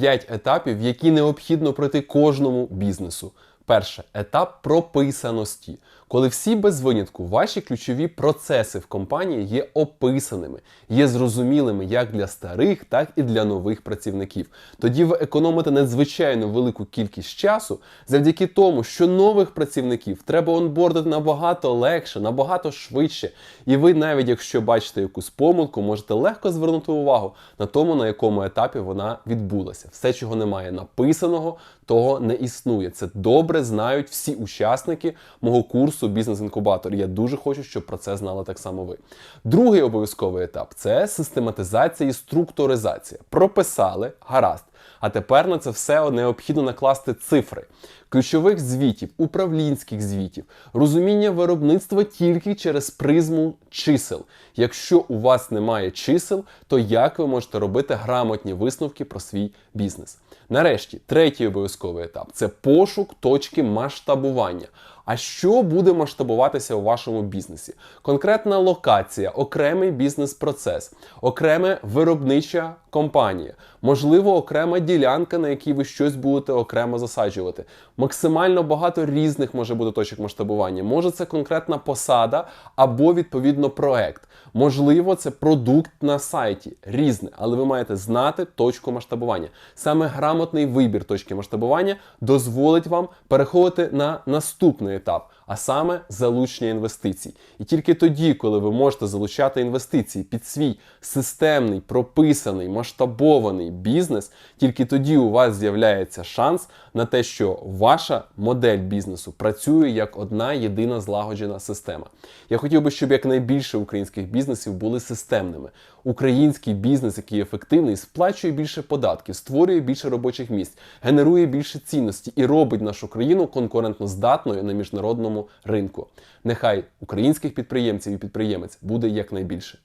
5 етапів, які необхідно пройти кожному бізнесу. Перше етап прописаності, коли всі без винятку ваші ключові процеси в компанії є описаними, є зрозумілими як для старих, так і для нових працівників. Тоді ви економите надзвичайно велику кількість часу завдяки тому, що нових працівників треба онбордити набагато легше, набагато швидше. І ви, навіть якщо бачите якусь помилку, можете легко звернути увагу на тому, на якому етапі вона відбулася. Все, чого немає написаного, того не існує. Це добре знають всі учасники мого курсу Бізнес-інкубатор. Я дуже хочу, щоб про це знали так само ви. Другий обов'язковий етап це систематизація і структуризація. Прописали, гаразд. А тепер на це все необхідно накласти цифри. Ключових звітів, управлінських звітів, розуміння виробництва тільки через призму чисел. Якщо у вас немає чисел, то як ви можете робити грамотні висновки про свій бізнес? Нарешті, третій обов'язковий етап це пошук точки масштабування. А що буде масштабуватися у вашому бізнесі? Конкретна локація, окремий бізнес-процес, окреме виробнича компанія, можливо, окрема ділянка, на якій ви щось будете окремо засаджувати. Максимально багато різних може бути точок масштабування. Може, це конкретна посада або відповідно проект. Можливо, це продукт на сайті різне, але ви маєте знати точку масштабування. Саме грамотний вибір точки масштабування дозволить вам переходити на наступний етап, а саме залучення інвестицій. І тільки тоді, коли ви можете залучати інвестиції під свій системний, прописаний, масштабований бізнес, тільки тоді у вас з'являється шанс на те, що ваша модель бізнесу працює як одна єдина злагоджена система. Я хотів би, щоб якнайбільше українських бізнесів були системними. Український бізнес, який ефективний, сплачує більше податків, створює більше робочих місць, генерує більше цінності і робить нашу країну конкурентноздатною на міжнародному ринку. Нехай українських підприємців і підприємець буде якнайбільше.